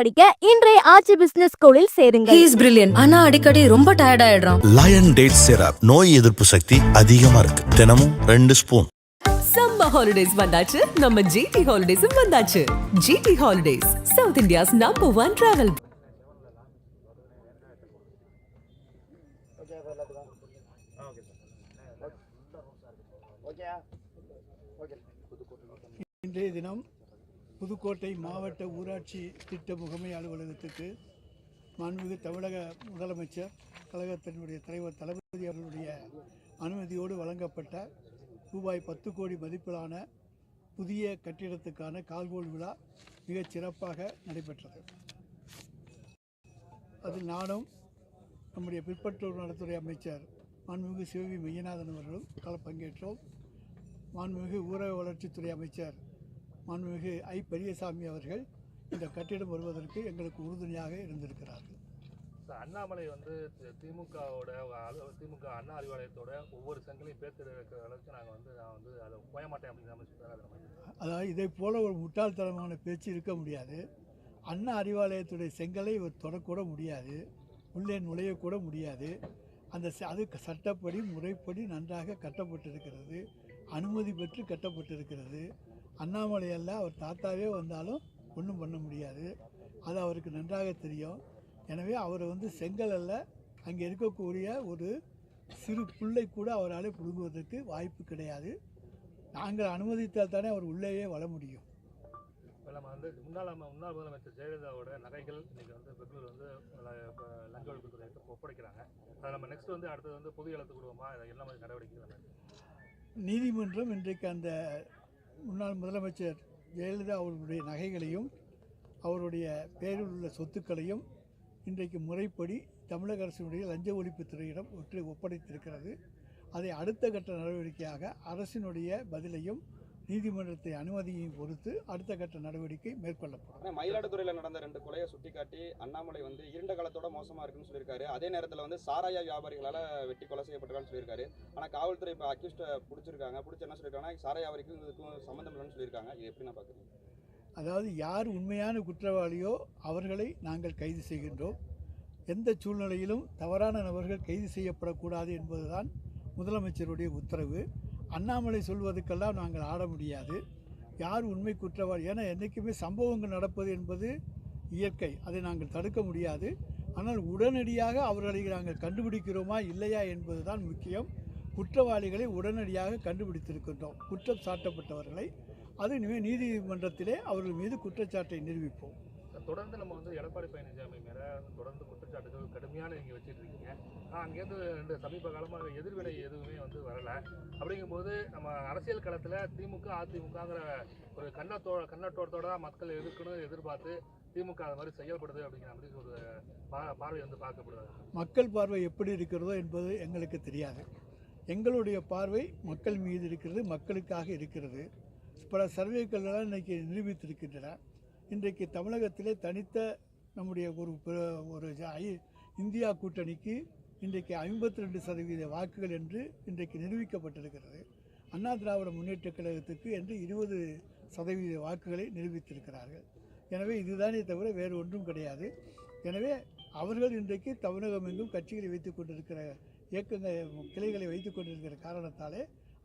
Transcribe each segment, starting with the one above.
படிக்க இன்றைய ஆட்சி பிசினஸ் ஸ்கூலில் சேருங்கள். ஹீ இஸ் பிரில்லியன்ட் ஆனா அடிக்கடி ரொம்ப டயர்ட் ஆயிடுறான். லயன் டேட் சிரப் நோய் எதிர்ப்பு சக்தி அதிகமா இருக்கு. தினமும் ரெண்டு ஸ்பூன் சம்மர் ஹாலிடேஸ் வந்தாச்சு. நம்ம ஜிடி ஹாலிடேஸும் வந்தாச்சு. GT holidays South India's number one travel இன்றைய தினம் புதுக்கோட்டை மாவட்ட ஊராட்சி திட்ட முகமை அலுவலகத்துக்கு மாண்புமிகு தமிழக முதலமைச்சர் கழகத்தினுடைய தலைவர் தளபதி அவர்களுடைய அனுமதியோடு வழங்கப்பட்ட ரூபாய் பத்து கோடி மதிப்பிலான புதிய கட்டிடத்துக்கான கால்கோல் விழா மிகச் சிறப்பாக நடைபெற்றது. அதில் நானும் நம்முடைய பிற்பட்டோர் நலத்துறை அமைச்சர் மாண்புமிகு சிவவி மையநாதன் அவர்களும் கல பங்கேற்றோம். மாண்புமிகு ஊரக வளர்ச்சித்துறை அமைச்சர் மாண்புமிகு ஐ பெரியசாமி அவர்கள் இந்த கட்டிடம் வருவதற்கு எங்களுக்கு உறுதுணையாக இருந்திருக்கிறார்கள். அண்ணாமலை வந்து திமுகவோட திமுக அண்ணா அறிவாலயத்தோட ஒவ்வொரு செங்கலையும் பேர்த்தெடுக்கிற அளவுக்கு நாங்கள் வந்து நான் வந்து அதை போய மாட்டேன் அப்படிங்கிற மாதிரி அதாவது இதை போல ஒரு முட்டாள்தனமான பேச்சு இருக்க முடியாது. அண்ணா அறிவாலயத்துடைய செங்கலை இவர் தொடக்கூட முடியாது. உள்ளே நுழையக்கூட முடியாது. அந்த அது சட்டப்படி முறைப்படி நன்றாக கட்டப்பட்டிருக்கிறது. அனுமதி பெற்று கட்டப்பட்டிருக்கிறது. அண்ணாமலை அல்ல அவர் தாத்தாவே வந்தாலும் ஒன்றும் பண்ண முடியாது. அது அவருக்கு நன்றாக தெரியும். எனவே அவர் வந்து செங்கல் அல்ல அங்கே இருக்கக்கூடிய ஒரு சிறு புல்லை கூட அவரால் பிடுங்குவதற்கு வாய்ப்பு கிடையாது. நாங்கள் அனுமதித்தால் தானே அவர் உள்ளேயே வர முடியும். இப்போ நம்ம வந்து முன்னாள் முன்னாள் முதலமைச்சர் ஜெயலலிதாவோட நகைகள் இன்னைக்கு வந்து பெங்களூர் வந்து லஞ்ச ஒழிப்புத்துறைக்கு ஒப்படைக்கிறாங்க. அதை நம்ம நெக்ஸ்ட் வந்து அடுத்தது வந்து புது எழுத்து குடும்பமா இதை மாதிரி நடவடிக்கை நீதிமன்றம் இன்றைக்கு அந்த முன்னாள் முதலமைச்சர் ஜெயலலிதா அவர்களுடைய நகைகளையும் அவருடைய பேரில் உள்ள சொத்துக்களையும் இன்றைக்கு முறைப்படி தமிழக அரசினுடைய லஞ்ச ஒழிப்புத்துறையிடம் ஒற்றை ஒப்படைத்திருக்கிறது. அதை அடுத்த கட்ட நடவடிக்கையாக அரசினுடைய பதிலையும் நீதிமன்றத்தை அனுமதியையும் பொறுத்து அடுத்த கட்ட நடவடிக்கை மேற்கொள்ளப்படும். மயிலாடுதுறையில் நடந்த ரெண்டு கொலையை சுட்டிக்காட்டி அண்ணாமலை வந்து இருண்ட காலத்தோட மோசமா இருக்குன்னு சொல்லியிருக்காரு. அதே நேரத்தில் வந்து சாராய வியாபாரிகளால வெட்டி கொலை செய்யப்பட்டிருக்கான்னு சொல்லியிருக்காரு. ஆனா காவல்துறை இப்போ அக்யூஸ்ட பிடிச்சிருக்காங்க. பிடிச்சி என்ன சொல்லியிருக்காங்கன்னா சாராய வியாபாரிக்கும் இதுக்கும் சம்மந்தம் இல்லைன்னு சொல்லியிருக்காங்க. இது எப்படி நான் பார்க்குறேன் அதாவது யார் உண்மையான குற்றவாளியோ அவர்களை நாங்கள் கைது செய்கின்றோம். எந்த சூழ்நிலையிலும் தவறான நபர்கள் கைது செய்யப்படக்கூடாது என்பதுதான் முதலமைச்சருடைய உத்தரவு. அண்ணாமலை சொல்வதுக்கெல்லாம் நாங்கள் ஆட முடியாது. யார் உண்மை குற்றவாளி? ஏன்னா என்றைக்குமே சம்பவங்கள் நடப்பது என்பது இயற்கை. அதை நாங்கள் தடுக்க முடியாது. ஆனால் உடனடியாக அவர்களை நாங்கள் கண்டுபிடிக்கிறோமா இல்லையா என்பதுதான் முக்கியம். குற்றவாளிகளை உடனடியாக கண்டுபிடித்திருக்கின்றோம். குற்றம் சாட்டப்பட்டவர்களை. அது இனிமேல் நீதிமன்றத்திலே அவர்கள் மீது குற்றச்சாட்டை நிரூபிப்போம். தொடர்ந்து நம்ம வந்து எடப்பாடி பழனிசாமி மேலே தொடர்ந்து குற்றச்சாட்டுகள் கடுமையான நீங்கள் வச்சுட்டு இருக்கீங்க ஆனால் அங்கேருந்து ரெண்டு சமீப காலமாக எதிர்வினை எதுவுமே வந்து வரலை. அப்படிங்கும்போது நம்ம அரசியல் களத்தில் திமுக அதிமுகங்கிற ஒரு கண்ணத்தோ கண்ணோட்டத்தோட தான் மக்கள் எதிர்க்கணும் எதிர்பார்த்து திமுக அது மாதிரி செயல்படுது அப்படிங்கிற மாதிரி ஒரு பா- பார்வை வந்து பார்க்கப்படுது. மக்கள் பார்வை எப்படி இருக்கிறதோ என்பது எங்களுக்கு தெரியாது. எங்களுடைய பார்வை மக்கள் மீது இருக்கிறது மக்களுக்காக இருக்கிறது. பல சர்வேக்கள்லாம் இன்றைக்கி நிரூபித்திருக்கின்றன. இன்றைக்கு தமிழகத்திலே தனித்த நம்முடைய ஒரு ஒரு இந்தியா கூட்டணிக்கு இன்றைக்கு ஐம்பத்தி ரெண்டு சதவீத வாக்குகள் என்று இன்றைக்கு நிரூபிக்கப்பட்டிருக்கிறது. அண்ணா திராவிட முன்னேற்றக் கழகத்துக்கு என்று இருபது சதவீத வாக்குகளை நிரூபித்திருக்கிறார்கள். எனவே இதுதானே தவிர வேறு ஒன்றும் கிடையாது. எனவே அவர்கள் இன்றைக்கு தமிழகம் எங்கும் கட்சிகளை வைத்துக் கொண்டிருக்கிற இயக்கங்கள் கிளைகளை வைத்துக் கொண்டிருக்கிற காரணத்தாலே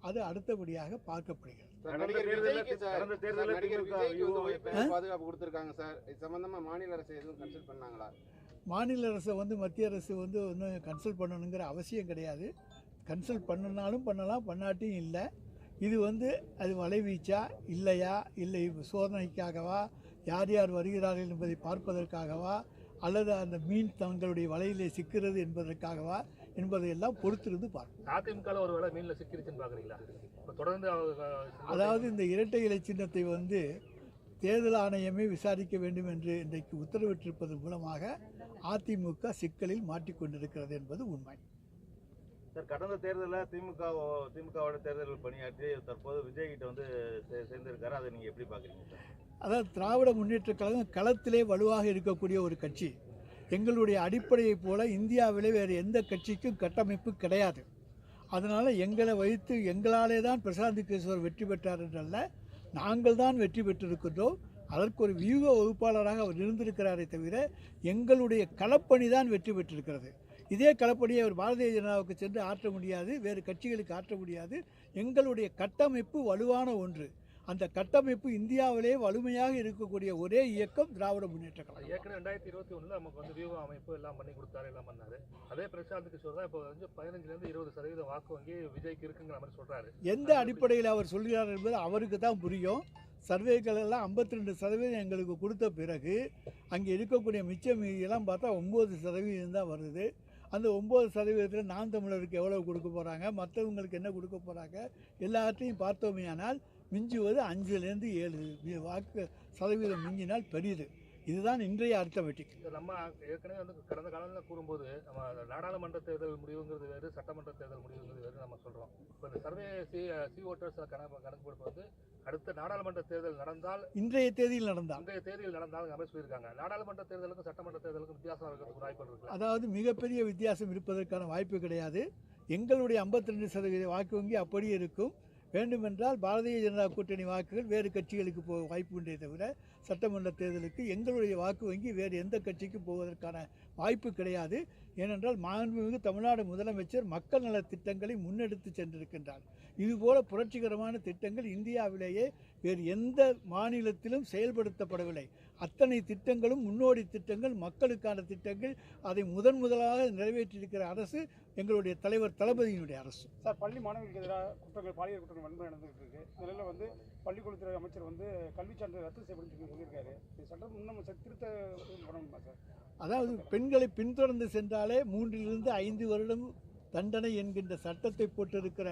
அது அடுத்தபடியாக பார்க்கப்படுகிறது. கடந்த தேர்தல்ல? பாதுகாப்பு கொடுத்துருக்காங்க சார். இது சம்பந்தமா மாநில அரசு எதுவும் கன்சல்ட் பண்ணாங்களா? மாநில அரசை வந்து மத்திய அரசு வந்து ஒன்றும் கன்சல்ட் பண்ணணுங்கிற அவசியம் கிடையாது. கன்சல்ட் பண்ணினாலும் பண்ணலாம் பண்ணாட்டியும் இல்லை. இது வந்து அது வலைவீச்சா இல்லையா இல்லை சோதனைக்காகவா யார் யார் வருகிறார்கள் என்பதை பார்ப்பதற்காகவா அல்லது அந்த மீன் தங்களுடைய வலையிலே சிக்கிறது என்பதற்காகவா என்பதையெல்லாம் பொறுத்திருந்து பார்ப்போம். அதிமுக ஒரு வேளை மீனில் சிக்கிருச்சுன்னு பார்க்குறீங்களா? இப்போ தொடர்ந்து அதாவது இந்த இரட்டை இலை சின்னத்தை வந்து தேர்தல் ஆணையமே விசாரிக்க வேண்டும் என்று இன்றைக்கு உத்தரவிட்டிருப்பதன் மூலமாக அதிமுக சிக்கலில் மாட்டிக்கொண்டிருக்கிறது என்பது உண்மை. சார் கடந்த தேர்தலில் திமுக திமுகவோட தேர்தல் பணியாற்றி தற்போது விஜய் கிட்ட வந்து சே- சேர்ந்திருக்காரு. அதை நீங்க எப்படி பாக்குறீங்க சார்? அதாவது திராவிட முன்னேற்றக் கழகம் களத்திலே வலுவாக இருக்கக்கூடிய ஒரு கட்சி. எங்களுடைய அடிப்படையைப் போல இந்தியாவிலே வேறு எந்த கட்சிக்கும் கட்டமைப்பு கிடையாது. அதனால் எங்களை வைத்து எங்களாலே தான் பிரசாந்த் கிஷோர் வெற்றி பெற்றார் என்றல்ல நாங்கள் தான் வெற்றி பெற்றிருக்கின்றோம். அதற்கு ஒரு வியூக வகுப்பாளராக அவர் இருந்திருக்கிறாரே தவிர எங்களுடைய களப்பணி தான் வெற்றி பெற்றிருக்கிறது. இதே களப்பணியை அவர் பாரதிய ஜனதாவுக்கு சென்று ஆற்ற முடியாது வேறு கட்சிகளுக்கு ஆற்ற முடியாது. எங்களுடைய கட்டமைப்பு வலுவான ஒன்று. அந்த கட்டமைப்பு இந்தியாவிலே வலிமையாக இருக்கக்கூடிய ஒரே இயக்கம் திராவிட முன்னேற்ற கழகம். ஏற்கனவே ரெண்டாயிரத்தி இருபத்தி ஒண்ணுல நமக்கு வந்து வியூக அமைப்பு எல்லாம் பண்ணி கொடுத்தாரு எல்லாம் பண்ணாரு. அதே பிரசாந்த் கிஷோர் தான் இப்போ வந்து பதினஞ்சுல இருந்து இருபது சதவீத வாக்கு வங்கி விஜய்க்கு இருக்குங்கிற மாதிரி சொல்றாரு. எந்த அடிப்படையில் அவர் சொல்கிறார் என்பது அவருக்கு தான் புரியும். சர்வேக்கள் எல்லாம் 52% ரெண்டு சதவீதம் எங்களுக்கு கொடுத்த பிறகு அங்கே இருக்கக்கூடிய மிச்ச மீதியெல்லாம் பார்த்தா ஒம்பது சதவீதம் தான் வருது. அந்த ஒம்பது சதவீதத்தில் நாம் தமிழருக்கு எவ்வளோ கொடுக்க போகிறாங்க மற்றவங்களுக்கு என்ன கொடுக்க போகிறாங்க எல்லாத்தையும் பார்த்தோமேயானால் மிஞ்சுவது அஞ்சுலேருந்து ஏழு. வாக்கு சதவீதம் மிஞ்சினால் பெரியது. இதுதான் இன்றைய அர்த்தமெட்டிக் நம்ம ஏற்கனவே வந்து கடந்த காலங்களில் கூறும்போது நம்ம நாடாளுமன்ற தேர்தல் முடிவுங்கிறது வேறு சட்டமன்ற தேர்தல் முடிவுங்கிறது வேறு நம்ம சொல்கிறோம் இப்போ இந்த சர்வே சி சி ஓட்டர்ஸ் கணக்கு கணக்கு போடுறது வந்து அடுத்த நாடாளுமன்ற தேர்தல் நடந்தால் இன்றைய தேதியில் நடந்தால். அன்றைய தேதியில் நடந்தால் அமைச்சு சொல்லியிருக்காங்க. நாடாளுமன்ற தேர்தலுக்கும் சட்டமன்ற தேர்தலுக்கும் வித்தியாசம் இருக்கிறதுக்கு வாய்ப்பு இருக்கு அதாவது மிகப்பெரிய வித்தியாசம் இருப்பதற்கான வாய்ப்பு கிடையாது. எங்களுடைய 52% சதவீத வாக்கு வங்கி அப்படியே இருக்கும். வேண்டுமென்றால் பாரதிய ஜனதா கூட்டணி வாக்குகள் வேறு கட்சிகளுக்கு போக வாய்ப்பு உண்டே தவிர சட்டமன்ற தேர்தலுக்கு எங்களுடைய வாக்கு வங்கி வேறு எந்த கட்சிக்கும் போவதற்கான வாய்ப்பு கிடையாது. ஏனென்றால் மாண்புமிகு தமிழ்நாடு முதலமைச்சர் மக்கள் நலத் திட்டங்களை முன்னெடுத்து சென்றிருக்கின்றார். இதுபோல புரட்சிகரமான திட்டங்கள் இந்தியாவிலேயே வேறு எந்த மாநிலத்திலும் செயல்படுத்தப்படவில்லை. அத்தனை திட்டங்களும் முன்னோடி திட்டங்கள் மக்களுக்கான திட்டங்கள் அதை முதன் முதலாக நிறைவேற்றியிருக்கிற அரசு எங்களுடைய தலைவர் தளபதியினுடைய அரசு. சார் பள்ளி மாணவர்களுக்கு எதிராக குற்றங்கள் பாலியல் குற்றங்கள் வன்முறை நடந்துகிட்டு இருக்கு. நிலையில் வந்து பள்ளிக்கூடத்துறை அமைச்சர் வந்து கல்வி சான்றிதழ் ரத்து செய்யப்படும் சொல்லியிருக்காரு சட்டம் இன்னும் திருத்த பண்ணணுமா சார்? அதாவது பெண்களை பின்தொடர்ந்து சென்றாலே மூன்றிலிருந்து ஐந்து வருடம் தண்டனை என்கின்ற சட்டத்தை போட்டிருக்கிற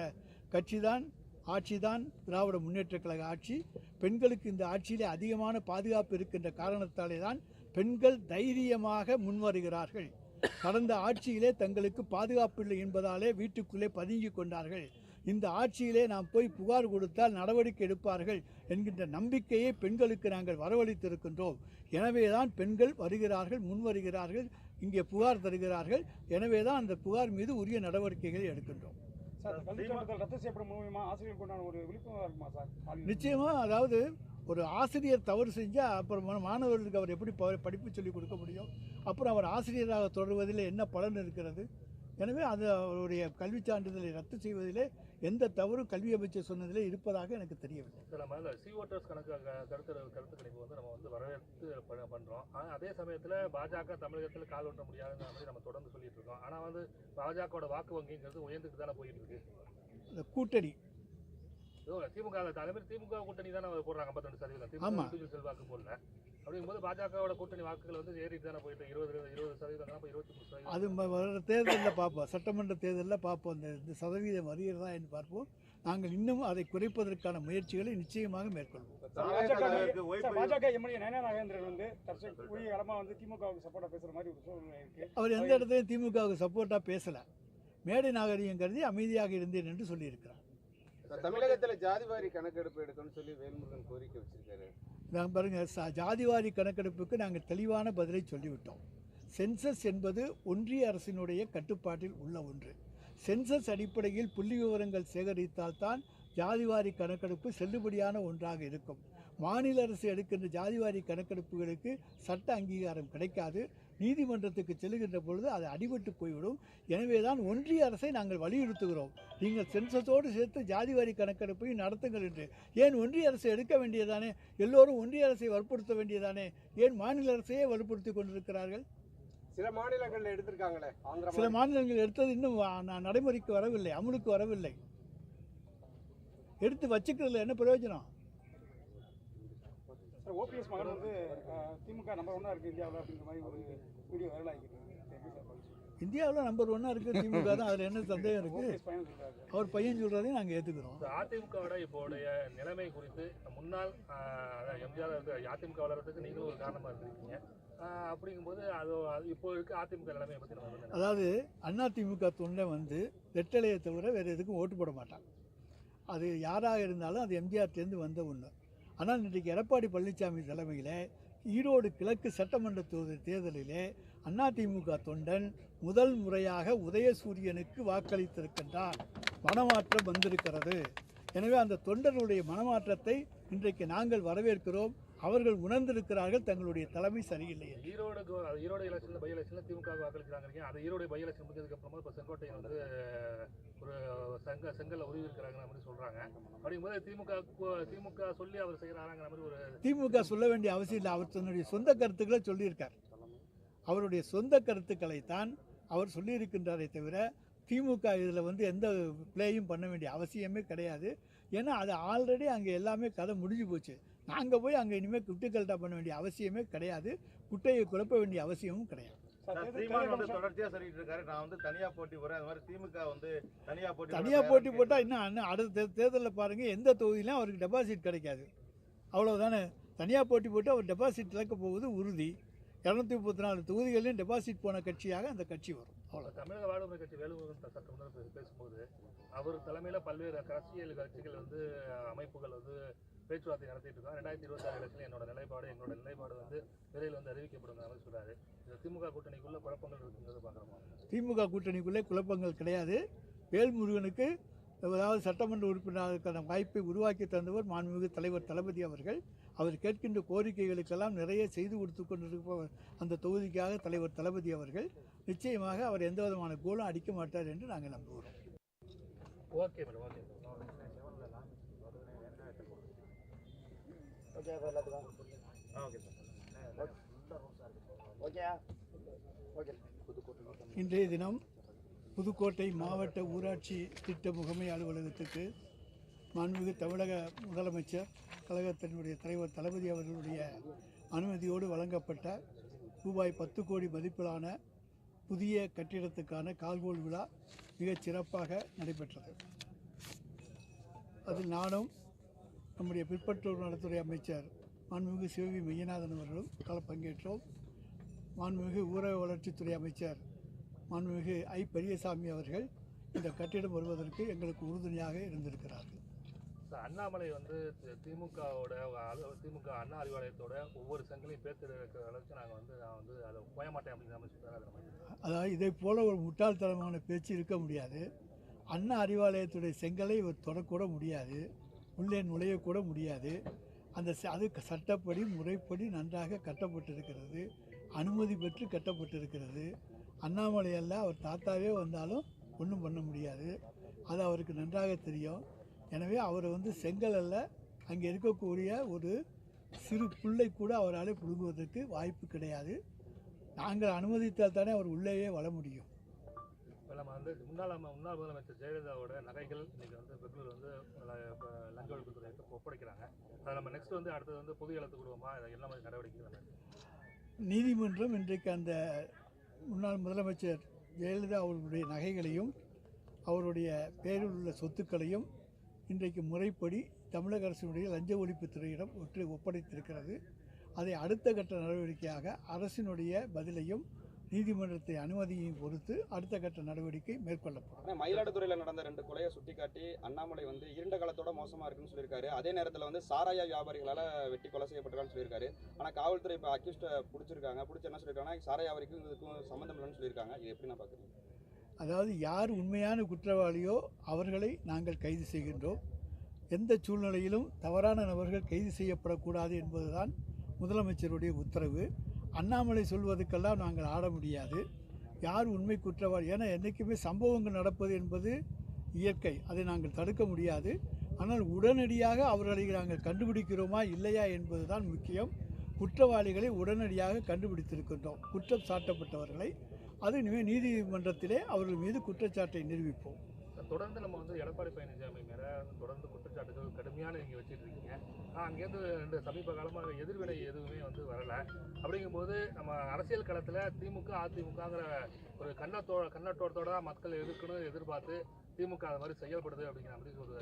கட்சிதான் ஆட்சிதான் திராவிட முன்னேற்றக் கழக ஆட்சி. பெண்களுக்கு இந்த ஆட்சியிலே அதிகமான பாதுகாப்பு இருக்கின்ற காரணத்தாலே தான் பெண்கள் தைரியமாக முன்வருகிறார்கள். கடந்த ஆட்சியிலே தங்களுக்கு பாதுகாப்பு இல்லை என்பதாலே வீட்டுக்குள்ளே பதுங்கி கொண்டார்கள். இந்த ஆட்சியிலே நாம் போய் புகார் கொடுத்தால் நடவடிக்கை எடுப்பார்கள் என்கின்ற நம்பிக்கையை பெண்களுக்கு நாங்கள் வரவழைத்திருக்கின்றோம். எனவே தான் பெண்கள் வருகிறார்கள் முன் வருகிறார்கள் இங்கே புகார் தருகிறார்கள். எனவே தான் அந்த புகார் மீது உரிய நடவடிக்கைகளை எடுக்கின்றோம். நிச்சயமாக அதாவது ஒரு ஆசிரியர் தவறு செஞ்சால் அப்புறம் மாணவர்களுக்கு அவர் எப்படி படிப்பு சொல்லிக் கொடுக்க முடியும்? அப்புறம் அவர் ஆசிரியராக தொடர்வதில் என்ன பலன் இருக்கிறது? எனவே அது அவருடைய கல்விச் சான்றிதழை ரத்து செய்வதிலே எந்த தவறும் கல்வி அமைச்சர் சொன்னதிலே இருப்பதாக எனக்கு தெரியவில்லை. சார் நம்ம இந்த சி ஓட்டர்ஸ் கணக்கு கருத்து கருத்து கணிப்பு வந்து நம்ம வந்து வரவேற்று ப- பண்றோம். ஆனால் அதே சமயத்தில் பாஜக தமிழகத்தில் கால் ஒன்ற முடியாதுங்கிற மாதிரி நம்ம தொடர்ந்து சொல்லிட்டு இருக்கோம். ஆனால் வந்து பாஜகவோட வாக்கு வங்கிங்கிறது உயர்ந்துட்டு தானே போயிட்டு இருக்கு? இந்த கூட்டணி. திமுக அதே மாதிரி திமுக கூட்டணி தானே போடுறாங்க 52% சதவீதம். ஆமா. திமுக இண்டிவிஜுவல் செல்வாக்கு போடல. அப்படிங்கும்போது பாஜகவோட கூட்டணி வாக்குகள் வந்து ஏறிட்டு தானே போயிட்டு இருபது இருபது சதவீதம் இருபத்தி மூணு சதவீதம். அது வர தேர்தலில் பார்ப்போம் சட்டமன்ற தேர்தலில் பார்ப்போம் இந்த இந்த சதவீதம் வருகிறதா என்று பார்ப்போம். நாங்கள் இன்னும் அதை குறைப்பதற்கான முயற்சிகளை நிச்சயமாக மேற்கொள்வோம். பாஜக எம்எல்ஏ நயனா நாகேந்திரன் வந்து குறுகிய காலமா வந்து திமுகவுக்கு சப்போர்ட்டா பேசுற மாதிரி ஒரு சூழ்நிலை அவர் எந்த இடத்துலையும் திமுகவுக்கு சப்போர்ட்டாக பேசலை. மேடை நாகரிகம் கருதி அமைதியாக இருந்தேன் என்று சொல்லியிருக்கிறார். தமிழகத்தில் ஜாதிவாரி கணக்கெடுப்பு எடுக்கணும்னு சொல்லி வேல்முருகன் கோரிக்கை வச்சிருக்காரு. நான் பாருங்கள் ச ஜாதிவாரி கணக்கெடுப்புக்கு நாங்கள் தெளிவான பதிலை சொல்லிவிட்டோம். சென்சஸ் என்பது ஒன்றிய அரசினுடைய கட்டுப்பாட்டில் உள்ள ஒன்று. சென்சஸ் அடிப்படையில் புள்ளி விவரங்கள் சேகரித்தால்தான் ஜாதிவாரி கணக்கெடுப்பு செல்லுபடியான ஒன்றாக இருக்கும். மாநில அரசு எடுக்கின்ற ஜாதிவாரி கணக்கெடுப்புகளுக்கு சட்ட அங்கீகாரம் கிடைக்காது. நீதிமன்றத்துக்கு செல்லுகின்ற பொழுது அது அடிபட்டு போய்விடும். எனவே தான் ஒன்றிய அரசை நாங்கள் வலியுறுத்துகிறோம். நீங்கள் சென்சஸோடு சேர்த்து ஜாதிவாரி கணக்கெடுப்பையும் நடத்துங்கள் என்று. ஏன் ஒன்றிய அரசு எடுக்க வேண்டியதானே? எல்லோரும் ஒன்றிய அரசை வற்புறுத்த வேண்டியதானே? ஏன் மாநில அரசையே வலுப்படுத்தி கொண்டிருக்கிறார்கள்? சில மாநிலங்கள்ல எடுத்திருக்காங்களே சில மாநிலங்கள் எடுத்தது இன்னும் நடைமுறைக்கு வரவில்லை அமலுக்கு வரவில்லை. எடுத்து வச்சுக்கிறதுல என்ன பிரயோஜனம்? சார் ஓபிஎஸ் மகன் வந்து திமுக நம்பர் ஒன்னா இருக்கு இந்தியாவில் அப்படிங்கிற மாதிரி ஒரு வீடியோ வைரல் இருக்கு. சொல்றீங்க? இந்தியாவில் நம்பர் ஒன்னாக இருக்குது திமுக தான். அதில் என்ன சந்தேகம் இருக்குது சொல்றாரு. அவர் பையன் சொல்கிறதையும் நாங்கள் ஏற்றுக்கிறோம் இந்த அதிமுகவோட இப்போடைய நிலைமை குறித்து முன்னாள் எம்ஜிஆர் அதிமுக வளர்றதுக்கு நீங்களும் ஒரு காரணமா இருந்திருக்கீங்க. அப்படிங்கும்போது அது அது இப்போ இருக்க அதிமுக நிலைமையை பத்தி நம்ம அதாவது அதிமுக தொண்டை வந்து ரெட்டலையை தவிர வேறு எதுக்கும் ஓட்டு போட மாட்டான். அது யாராக இருந்தாலும் அது எம்ஜிஆர்லேருந்து வந்த ஒன்று ஆனால் இன்றைக்கு எடப்பாடி பழனிசாமி தலைமையில் ஈரோடு கிழக்கு சட்டமன்ற தொகுதி தேர்தலிலே அதிமுக தொண்டன் முதல் முறையாக உதயசூரியனுக்கு வாக்களித்திருக்கின்றார். மனமாற்றம் வந்திருக்கிறது. எனவே அந்த தொண்டனுடைய மனமாற்றத்தை இன்றைக்கு நாங்கள் வரவேற்கிறோம். அவர்கள் உணர்ந்திருக்கிறார்கள் தங்களுடைய தலைமை சரியில்லை. ஈரோடு ஈரோடு எலெக்ஷன்ல பை எலெக்ஷன்ல திமுக வாக்களிக்கிறாங்க அது ஈரோடு பை எலெக்ஷன் முடிஞ்சதுக்கு அப்புறமா இப்போ செங்கோட்டையை வந்து ஒரு செங்க செங்கல்ல உருவி இருக்கிறாங்க அப்படின்னு சொல்றாங்க. அப்படிங்கும்போது திமுக திமுக சொல்லி அவர் செய்யறாங்கிற மாதிரி ஒரு திமுக சொல்ல வேண்டிய அவசியம் இல்லை. அவர் தன்னுடைய சொந்த கருத்துக்களை சொல்லியிருக்கார். அவருடைய சொந்த கருத்துக்களை தான் அவர் சொல்லியிருக்கின்றாரே தவிர திமுக இதில் வந்து எந்த ப்ளேயும் பண்ண வேண்டிய அவசியமே கிடையாது. ஏன்னா அது ஆல்ரெடி அங்கே எல்லாமே கதை முடிஞ்சு போச்சு. நாங்கள் போய் அங்கே இனிமேல் குட்டுக்கல்ட்டா பண்ண வேண்டிய அவசியமே கிடையாது. குட்டையை குழப்ப வேண்டிய அவசியமும் கிடையாது. தனியா போட்டி போறேன் அது மாதிரி திமுக வந்து தனியா போட்டி போட தனியாக போட்டி தயாரா போட்டால் இன்னும் அடுத்த தேர்தலில் பாருங்கள் எந்த தொகுதியிலும் அவருக்கு டெபாசிட் கிடைக்காது. அவ்வளோதானே தனியாக போட்டி போட்டு அவர் டெபாசிட் இழக்க போவது உறுதி. இரநூத்தி முப்பத்தி நாலு தொகுதிகளிலும் டெபாசிட் போன கட்சியாக அந்த கட்சி வரும். அவ்வளோ தமிழக வாழ்வுரிமை கட்சி வேலுமுருகன் பே- பேசும்போது அவர் தலைமையில பல்வேறு அரசியல் கட்சிகள் வந்து அமைப்புகள் வந்து பேச்சுவார்த்தை நடத்திட்டு இருக்காங்க ரெண்டாயிரத்தி இருபத்தி ஆறு எலெக்ஷன் என்னோட நிலைப்பாடு எங்களோட நிலைப்பாடு வந்து விரைவில் வந்து அறிவிக்கப்படும் சொல்றாரு. இந்த திமுக கூட்டணிக்குள்ள குழப்பங்கள் இருக்குங்கிறது பார்க்குறோமா. திமுக கூட்டணிக்குள்ளே குழப்பங்கள் கிடையாது. வேல்முருகனுக்கு அதாவது சட்டமன்ற உறுப்பினருக்கான வாய்ப்பை உருவாக்கி தந்தவர் மாண்புமிகு தலைவர் தளபதி அவர்கள். அவர் கேட்கின்ற கோரிக்கைகளுக்கெல்லாம் நிறைய செய்து கொடுத்து கொண்டிருப்பவர் அந்த தொகுதிக்காக தலைவர் தளபதி அவர்கள். நிச்சயமாக அவர் எந்த விதமான கோலும் அடிக்க மாட்டார் என்று நாங்கள் நம்புகிறோம். Okay madam okay ah, okay sir இன்றைய தினம் புதுக்கோட்டை மாவட்ட ஊராட்சி திட்ட முகமை அலுவலகத்துக்கு மாண்புமிகு தமிழக முதலமைச்சர் கழகத்தினுடைய தலைவர் தளபதி அவர்களுடைய அனுமதியோடு வழங்கப்பட்ட ரூபாய் பத்து கோடி மதிப்பிலான புதிய கட்டிடத்துக்கான கால்கோல் விழா மிகச் சிறப்பாக நடைபெற்றது. அதில் நானும் நம்முடைய பிற்பட்டோர் நலத்துறை அமைச்சர் மாண்புமிகு சிவவி மெய்யநாதன் அவர்களும் கல பங்கேற்றோம். மாண்புமிகு ஊரக வளர்ச்சித்துறை அமைச்சர் மாண்புமிகு ஐ பெரியசாமி அவர்கள் இந்த கட்டிடம் வருவதற்கு எங்களுக்கு உறுதுணையாக இருந்திருக்கிறார்கள். அண்ணாமலை வந்து திமுகவோட திமுக அண்ணா அறிவாலயத்தோட ஒவ்வொரு செங்கலையும் பேர்த்தெடுக்கிற அளவுக்கு நாங்கள் வந்து நான் வந்து அதை போய மாட்டேன் நம்ம அதாவது இதை போல ஒரு முட்டாள்தனமான பேச்சு இருக்க முடியாது. அண்ணா அறிவாலயத்துடைய செங்கலை இவர் தொடக்கூட முடியாது. உள்ளே நுழையக்கூட முடியாது. அந்த ச- அது சட்டப்படி முறைப்படி நன்றாக கட்டப்பட்டிருக்கிறது. அனுமதி பெற்று கட்டப்பட்டிருக்கிறது. அண்ணாமலை அவர் தாத்தாவே வந்தாலும் ஒன்றும் பண்ண முடியாது. அது அவருக்கு நன்றாக தெரியும். எனவே அவர் வந்து செங்கல் அல்ல அங்கே இருக்கக்கூடிய ஒரு சிறு பிள்ளை கூட அவரால் பிடுங்குவதற்கு வாய்ப்பு கிடையாது. நாங்கள் அனுமதித்தால் தானே அவர் உள்ளேயே வர முடியும். இப்போ நம்ம வந்து முன்னாள் முன்னாள் முதலமைச்சர் ஜெயலலிதாவோட நகைகள் இன்னைக்கு வந்து பெங்களூர் வந்து லஞ்ச ஒழிப்புத்துறைக்கு ஒப்படைக்கிறாங்க. அதை நம்ம நெக்ஸ்ட் வந்து அடுத்தது வந்து பொது எழுத்து கொடுவோமா இதை என்ன மாதிரி நடவடிக்கை நீதிமன்றம் இன்றைக்கு அந்த முன்னாள் முதலமைச்சர் ஜெயலலிதா அவர்களுடைய நகைகளையும் அவருடைய பேரில் உள்ள சொத்துக்களையும் இன்றைக்கு முறைப்படி தமிழக அரசினுடைய லஞ்ச ஒழிப்புத்துறையிடம் ஒற்றை ஒப்படைத்திருக்கிறது. அதை அடுத்த கட்ட நடவடிக்கையாக அரசினுடைய பதிலையும் நீதிமன்றத்தை அனுமதியையும் பொறுத்து அடுத்த கட்ட நடவடிக்கை மேற்கொள்ளப்படும். மயிலாடுதுறையில நடந்த ரெண்டு கொலையை சுட்டிக்காட்டி அண்ணாமலை வந்து இருண்ட காலத்தோட மோசமா இருக்குன்னு சொல்லியிருக்காரு. அதே நேரத்துல வந்து சாராய வியாபாரிகளால வெட்டி கொலை செய்யப்பட்டிருக்கான்னு சொல்லியிருக்காரு. ஆனா காவல்துறை இப்ப அக்யூஸ்ட பிடிச்சிருக்காங்க. பிடிச்சி என்ன சொல்லியிருக்காங்கன்னா சாராய வியாபாரிக்கும் இதுக்கும் சம்மந்தம் இல்லைன்னு சொல்லியிருக்காங்க. இது எப்படி நான் பாக்குறேன் அதாவது யார் உண்மையான குற்றவாளியோ அவர்களை நாங்கள் கைது செய்கின்றோம். எந்த சூழ்நிலையிலும் தவறான நபர்கள் கைது செய்யப்படக்கூடாது என்பதுதான் முதலமைச்சருடைய உத்தரவு. அண்ணாமலை சொல்வதுக்கெல்லாம் நாங்கள் ஆட முடியாது. யார் உண்மை குற்றவாளி? ஏன்னா என்றைக்குமே சம்பவங்கள் நடப்பது என்பது இயற்கை. அதை நாங்கள் தடுக்க முடியாது. ஆனால் உடனடியாக அவர்களை நாங்கள் கண்டுபிடிக்கிறோமா இல்லையா என்பதுதான் முக்கியம். குற்றவாளிகளை உடனடியாக கண்டுபிடித்திருக்கின்றோம். குற்றம் சாட்டப்பட்டவர்களை. அது இனிமேல் நீதிமன்றத்திலே அவர்கள் மீது குற்றச்சாட்டை நிரூபிப்போம். தொடர்ந்து நம்ம வந்து எடப்பாடி பழனிசாமி மேலே தொடர்ந்து குற்றச்சாட்டுகள் கடுமையான நீங்கள் வச்சுட்டு இருக்கீங்க அங்கேருந்து ரெண்டு சமீப காலமாக எதிர்வினை எதுவுமே வந்து வரலை. அப்படிங்கும்போது நம்ம அரசியல் களத்தில் திமுக அதிமுகங்கிற ஒரு கண்ணத்தோ கண்ணோட்டத்தோட தான் மக்கள் எதிர்க்கணும் எதிர்பார்த்து திமுக அது மாதிரி செயல்படுது அப்படிங்கிற மாதிரி ஒரு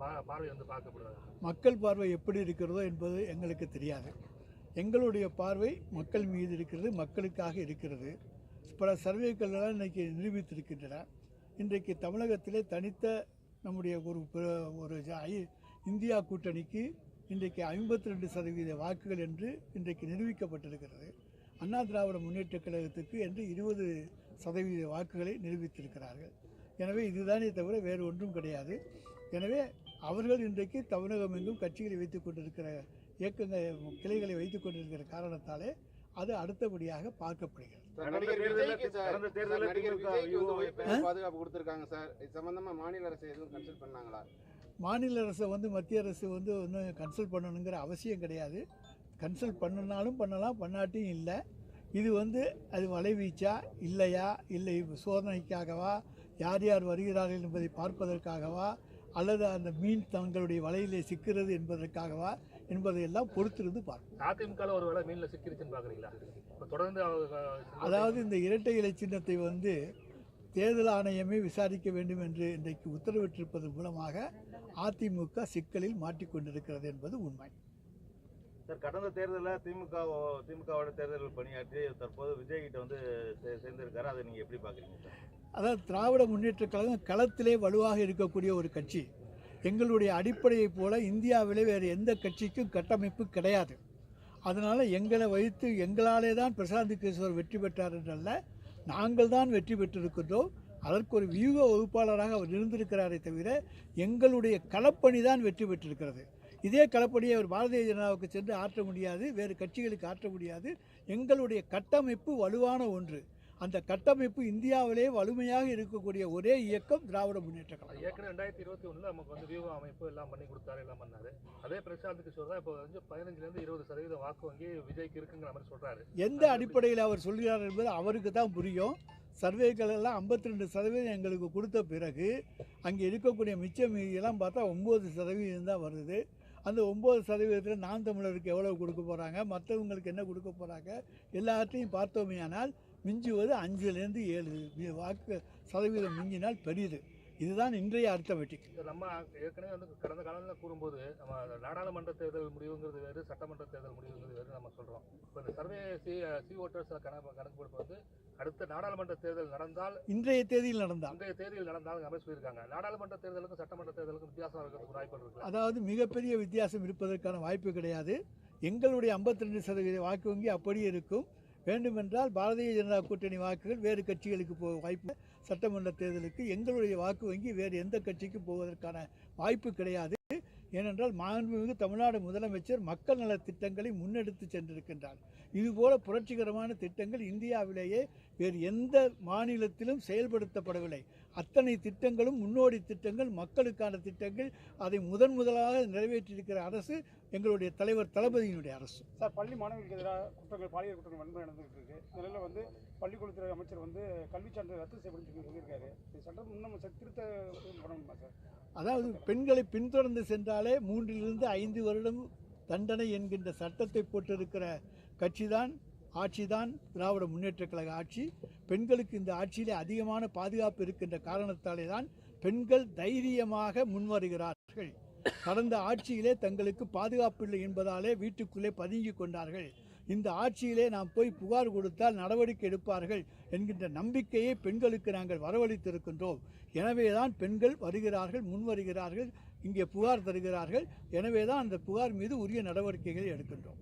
பா- பார்வை வந்து பார்க்கப்படுது. மக்கள் பார்வை எப்படி இருக்கிறதோ என்பது எங்களுக்கு தெரியாது. எங்களுடைய பார்வை மக்கள் மீது இருக்கிறது மக்களுக்காக இருக்கிறது. பல சர்வேக்கள்லாம் இன்றைக்கி நிரூபித்திருக்கின்றன. இன்றைக்கு தமிழகத்திலே தனித்த நம்முடைய ஒரு ஒரு இந்தியா கூட்டணிக்கு இன்றைக்கு ஐம்பத்தி ரெண்டு சதவீத வாக்குகள் என்று இன்றைக்கு நிரூபிக்கப்பட்டிருக்கிறது. அண்ணா திராவிட முன்னேற்றக் கழகத்துக்கு என்று இருபது சதவீத வாக்குகளை நிரூபித்திருக்கிறார்கள். எனவே இதுதானே தவிர வேறு ஒன்றும் கிடையாது. எனவே அவர்கள் இன்றைக்கு தமிழகம் எங்கும் கட்சிகளை வைத்துக் கொண்டிருக்கிற இயக்கங்கள் கிளைகளை வைத்து கொண்டிருக்கிற காரணத்தாலே அது அடுத்தபடியாக பார்க்கப்படுகிறது. பாதுகாப்பு கொடுத்துருக்காங்க சார். இது சம்பந்தமா மாநில அரசு எதுவும் கன்சல்ட் பண்ணாங்களா? மாநில அரசை வந்து மத்திய அரசு வந்து ஒன்றும் கன்சல்ட் பண்ணணுங்கிற அவசியம் கிடையாது. கன்சல்ட் பண்ணினாலும் பண்ணலாம் பண்ணாட்டியும் இல்லை. இது வந்து அது வலைவீச்சா இல்லையா இல்லை சோதனைக்காகவா யார் யார் வருகிறார்கள் என்பதை பார்ப்பதற்காகவா அல்லது அந்த மீன் தங்களுடைய வலையிலே சிக்கிறது என்பதற்காகவா என்பதையெல்லாம் பொறுத்திருந்து பார்ப்போம். அதிமுக ஒரு வேளை மீன்ல சிக்கிருச்சுன்னு பாக்குறீங்களா இப்ப தொடர்ந்து அதாவது இந்த இரட்டை இலை சின்னத்தை வந்து தேர்தல் ஆணையமே விசாரிக்க வேண்டும் என்று இன்றைக்கு உத்தரவிட்டிருப்பதன் மூலமாக அதிமுக சிக்கலில் மாட்டிக்கொண்டிருக்கிறது என்பது உண்மை. சார் கடந்த தேர்தலில் திமுக திமுகவோட தேர்தலில் பணியாற்றி தற்போது விஜய் கிட்ட வந்து சேர்ந்திருக்காரு. அதை நீங்க எப்படி பாக்குறீங்க சார்? அதாவது திராவிட முன்னேற்றக் கழகம் களத்திலே வலுவாக இருக்கக்கூடிய ஒரு கட்சி. எங்களுடைய அடிப்படையைப் போல இந்தியாவிலே வேறு எந்த கட்சிக்கும் கட்டமைப்பு கிடையாது. அதனால் எங்களை வைத்து எங்களாலே தான் பிரசாந்த் கிஷோர் வெற்றி பெற்றார் என்றல்ல நாங்கள் தான் வெற்றி பெற்றிருக்கின்றோம் அதற்கு ஒரு வியூக வகுப்பாளராக அவர் இருந்திருக்கிறாரே தவிர எங்களுடைய களப்பணி தான் வெற்றி பெற்றிருக்கிறது. இதே களப்பணியை அவர் பாரதிய ஜனதாவுக்கு சென்று ஆற்ற முடியாது வேறு கட்சிகளுக்கு ஆற்ற முடியாது. எங்களுடைய கட்டமைப்பு வலுவான ஒன்று. அந்த கட்டமைப்பு இந்தியாவிலே வலிமையாக இருக்கக்கூடிய ஒரே இயக்கம் திராவிட முன்னேற்ற கழகம். ஏற்கனவே ரெண்டாயிரத்தி இருபத்தி ஒண்ணுல நமக்கு வந்து வியூக அமைப்பு எல்லாம் பண்ணி கொடுத்தாரு எல்லாம் பண்ணாரு. அதே பிரசாந்த் கிஷோர் தான் இப்போ வந்து பதினஞ்சுல இருந்து இருபது சதவீதம் வாக்கு வங்கி விஜய்க்கு இருக்குங்கிற மாதிரி சொல்றாரு. எந்த அடிப்படையில் அவர் சொல்கிறார் என்பது அவருக்கு தான் புரியும். சர்வேக்கள் எல்லாம் 52% ரெண்டு சதவீதம் எங்களுக்கு கொடுத்த பிறகு அங்கே இருக்கக்கூடிய மிச்ச மீதியெல்லாம் பார்த்தா ஒம்பது சதவீதம் தான் வருது. அந்த ஒம்பது சதவீதத்தில் நான் தமிழருக்கு எவ்வளோ கொடுக்க போகிறாங்க மற்றவங்களுக்கு என்ன கொடுக்க போகிறாங்க எல்லாத்தையும் பார்த்தோமேயானால் மிஞ்சுவது அஞ்சுலேருந்து ஏழு. வாக்கு சதவீதம் மிஞ்சினால் பெரியது. இதுதான் இன்றைய அர்த்தமெட்டிக். நம்ம ஏற்கனவே வந்து கடந்த காலங்களில் கூறும்போது நம்ம நாடாளுமன்ற தேர்தல் முடிவுங்கிறது வேறு சட்டமன்ற தேர்தல் முடிவுங்கிறது வேறு நம்ம சொல்றோம். இப்போ இந்த சர்வே சி சி ஓட்டர்ஸ் கணக்கு கணக்கு வந்து அடுத்த நாடாளுமன்ற தேர்தல் நடந்தால் இன்றைய தேதியில் நடந்தால். அன்றைய தேதியில் நடந்தால் அமைச்சு சொல்லியிருக்காங்க நாடாளுமன்ற தேர்தலுக்கும் சட்டமன்ற தேர்தலுக்கும் வித்தியாசம் இருக்கிறதுக்கு வாய்ப்பு இருக்கு அதாவது மிகப்பெரிய வித்தியாசம் இருப்பதற்கான வாய்ப்பு கிடையாது. எங்களுடைய 52% சதவீத வாக்கு வங்கி அப்படியே இருக்கும். வேண்டுமென்றால் பாரதிய ஜனதா கூட்டணி வாக்குகள் வேறு கட்சிகளுக்கு போக வாய்ப்பு சட்டமன்ற தேர்தலுக்கு எங்களுடைய வாக்கு வங்கி வேறு எந்த கட்சிக்கும் போவதற்கான வாய்ப்பு கிடையாது. ஏனென்றால் மாண்புமிகு தமிழ்நாடு முதலமைச்சர் மக்கள் நல திட்டங்களை முன்னெடுத்து சென்றிருக்கின்றார். இதுபோல புரட்சிகரமான திட்டங்கள் இந்தியாவிலேயே வேறு எந்த மாநிலத்திலும் செயல்படுத்தப்படவில்லை. அத்தனை திட்டங்களும் முன்னோடி திட்டங்கள் மக்களுக்கான திட்டங்கள் அதை முதன் முதலாக நிறைவேற்றியிருக்கிற அரசு எங்களுடைய தலைவர் தளபதியினுடைய அரசு. சார் பள்ளி மாணவர்களுக்கு எதிராக குற்றங்கள் பாலியல் குற்றங்கள் வன்முறை நடந்துகிட்டு இருக்கு. நிலையில் வந்து பள்ளிக்கூடத்துறை அமைச்சர் வந்து கல்வி சான்றிதழ் ரத்து செய்யப்படும் சொல்லி சொல்லியிருக்காரு. சட்டம் இன்னும் திருத்த பண்ணணுமா சார்? அதாவது பெண்களை பின்தொடர்ந்து சென்றாலே மூன்றிலிருந்து ஐந்து வருடம் தண்டனை என்கின்ற சட்டத்தை போட்டிருக்கிற கட்சிதான் ஆட்சிதான் திராவிட முன்னேற்றக் கழக ஆட்சி. பெண்களுக்கு இந்த ஆட்சியிலே அதிகமான பாதுகாப்பு இருக்கின்ற காரணத்தாலே தான் பெண்கள் தைரியமாக முன்வருகிறார்கள். கடந்த ஆட்சியிலே தங்களுக்கு பாதுகாப்பு இல்லை என்பதாலே வீட்டுக்குள்ளே பதுங்கிக் கொண்டார்கள். இந்த ஆட்சியிலே நாம் போய் புகார் கொடுத்தால் நடவடிக்கை எடுப்பார்கள் என்கின்ற நம்பிக்கையை பெண்களுக்கு நாங்கள் வரவழைத்திருக்கின்றோம். எனவே தான் பெண்கள் வருகிறார்கள் முன் வருகிறார்கள் இங்கே புகார் தருகிறார்கள். எனவே தான் அந்த புகார் மீது உரிய நடவடிக்கைகளை எடுக்கின்றோம்.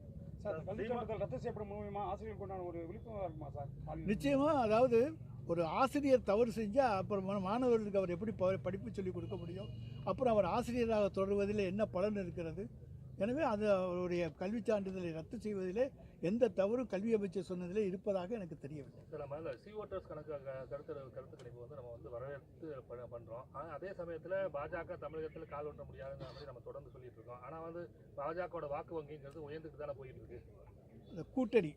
நிச்சயமாக அதாவது ஒரு ஆசிரியர் தவறு செஞ்சால் அப்புறம் மாணவர்களுக்கு அவர் எப்படி படிப்பு சொல்லிக் கொடுக்க முடியும்? அப்புறம் அவர் ஆசிரியராக தொடர்வதில் என்ன பலன் இருக்கிறது? எனவே அது அவருடைய கல்வி சான்றிதழை ரத்து செய்வதிலே எந்த தவறும் கல்வி அமைச்சர் சொன்னதிலே இருப்பதாக எனக்கு தெரியவில்லை. சார் நம்ம இந்த சி ஓட்டர்ஸ் கணக்கு கருத்து கருத்து கணிப்பு வந்து நம்ம வந்து வரவேற்று ப- பண்றோம். ஆனால் அதே சமயத்தில் பாஜக தமிழகத்தில் கால் ஒட்ட முடியாதுங்கிற மாதிரி நம்ம தொடர்ந்து சொல்லிட்டு இருக்கோம். ஆனால் வந்து பாஜகவோட வாக்கு வங்கிங்கிறது உயர்ந்துட்டு தானே போயிட்டு இருக்கு? இந்த கூட்டணி.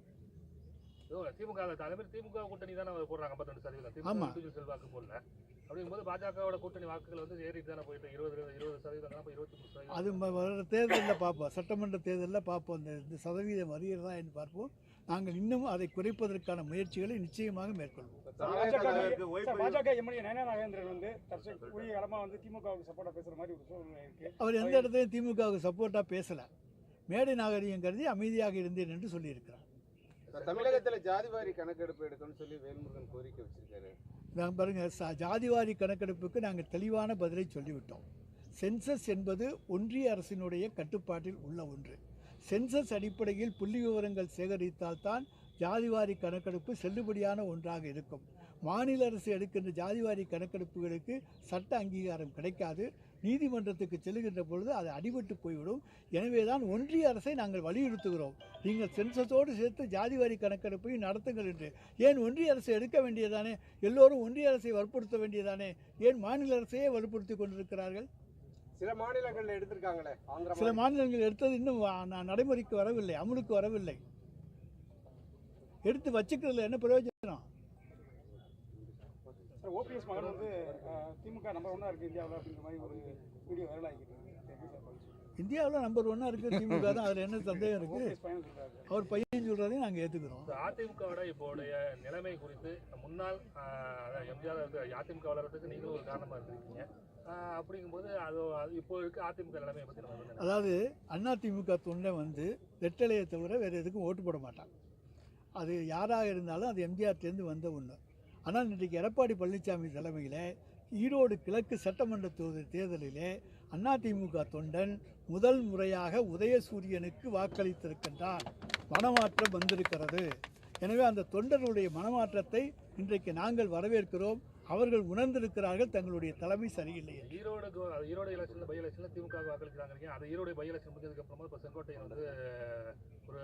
திமுக ல- அதே மாதிரி திமுக கூட்டணி தானே போடுறாங்க 52% சதவீதம். ஆமா. திமுக செல்வாக்கு போடல. அப்படிங்கும்போது பாஜகவோட கூட்டணி வாக்குகள் வந்து ஏறிட்டு தானே போயிட்டு இருபது இருபது சதவீதம் தான் இருபத்தி மூணு சதவீதம். அது வர தேர்தலில் பார்ப்போம் சட்டமன்ற தேர்தலில் பார்ப்போம் இந்த இந்த சதவீதம் வருகிறதா என்று பார்ப்போம். நாங்கள் இன்னும் அதை குறைப்பதற்கான முயற்சிகளை நிச்சயமாக மேற்கொள்வோம். பாஜக எம்எல்ஏ நயனா நாகேந்திரன் வந்து காலமா வந்து திமுகவுக்கு சப்போர்ட்டா பேசுற மாதிரி ஒரு சூழ்நிலை இருக்கு. அவர் எந்த இடத்துலையும் திமுகவுக்கு சப்போர்ட்டாக பேசலை. மேடை நாகரிகம் கருதி அமைதியாக இருந்தேன் என்று சொல்லியிருக்கிறார். தமிழகத்துல ஜாதிவாரி கணக்கெடுப்பு எடுக்கணும்னு சொல்லி வேல்முருகன் கோரிக்கை வச்சிருக்காரு. நான் பாருங்கள் ச ஜாதிவாரி கணக்கெடுப்புக்கு நாங்கள் தெளிவான பதிலை சொல்லிவிட்டோம். சென்சஸ் என்பது ஒன்றிய அரசினுடைய கட்டுப்பாட்டில் உள்ள ஒன்று. சென்சஸ் அடிப்படையில் புள்ளி விவரங்கள் சேகரித்தால்தான் ஜாதிவாரி கணக்கெடுப்பு செல்லுபடியான ஒன்றாக இருக்கும். மாநில அரசு எடுக்கின்ற ஜாதிவாரி கணக்கெடுப்புகளுக்கு சட்ட அங்கீகாரம் கிடைக்காது. நீதிமன்றத்துக்கு செல்லுகின்ற பொழுது அது அடிபட்டு போய்விடும். எனவே தான் ஒன்றிய அரசை நாங்கள் வலியுறுத்துகிறோம். நீங்கள் சென்சஸோடு சேர்த்து ஜாதிவாரி கணக்கெடுப்பையும் நடத்துங்கள் என்று. ஏன் ஒன்றிய அரசு எடுக்க வேண்டியதானே? எல்லோரும் ஒன்றிய அரசை வற்புறுத்த வேண்டியதானே? ஏன் மாநில அரசையே வற்புறுத்தி கொண்டிருக்கிறார்கள்? சில மாநிலங்கள்ல எடுத்திருக்காங்களே சில மாநிலங்கள் எடுத்தது இன்னும் நடைமுறைக்கு வரவில்லை அமலுக்கு வரவில்லை. எடுத்து வச்சுக்கிறதுல என்ன பிரயோஜனம்? ஓபிஎஸ் மகன் வந்து திமுக நம்பர் ஒன்றா இருக்குது இந்தியாவில் அப்படிங்கிற மாதிரி ஒரு வீடியோ வைரல்? இந்தியாவில் நம்பர் ஒன்னாக இருக்குது திமுக தான். அதில் என்ன சந்தேகம் இருக்குது அவர் பையன் சொல்கிறதையும் நாங்கள் ஏற்றுக்கிறோம் இந்த அதிமுகவோட இப்போடைய நிலைமை குறித்து முன்னாள் எம்ஜிஆர் அதிமுக வளர்றதுக்கு நீங்களும் ஒரு காரணமா இருந்திருக்கீங்க. அப்படிங்கும்போது அது அது இப்போ இருக்க அதிமுக நிலைமையை பத்தி நம்ம வந்து அதாவது அதிமுக தொண்டை வந்து ரெட்டலையை தவிர வேறு எதுக்கும் ஓட்டு போட மாட்டான். அது யாராக இருந்தாலும் அது எம்ஜிஆர்லேருந்து வந்த ஒன்று ஆனால் இன்றைக்கு எடப்பாடி பழனிசாமி தலைமையில் ஈரோடு கிழக்கு சட்டமன்ற தொகுதி தேர்தலிலே அதிமுக தொண்டன் முதல் முறையாக உதயசூரியனுக்கு வாக்களித்திருக்கின்றான் மனமாற்றம் வந்திருக்கிறது. எனவே அந்த தொண்டர்களுடைய மனமாற்றத்தை இன்றைக்கு நாங்கள் வரவேற்கிறோம். அவர்கள் உணர்ந்திருக்கிறார்கள் தங்களுடைய தலைமை சரியில்லை. ஈரோடு ஈரோடு எலெக்ஷன்ல பை எலெக்ஷன்ல திமுக வாக்களிக்கிறாங்க அது ஈரோடு பை எலெக்ஷன் முடிஞ்சதுக்கு அப்புறமா இப்போ செங்கோட்டையன் வந்து ஒரு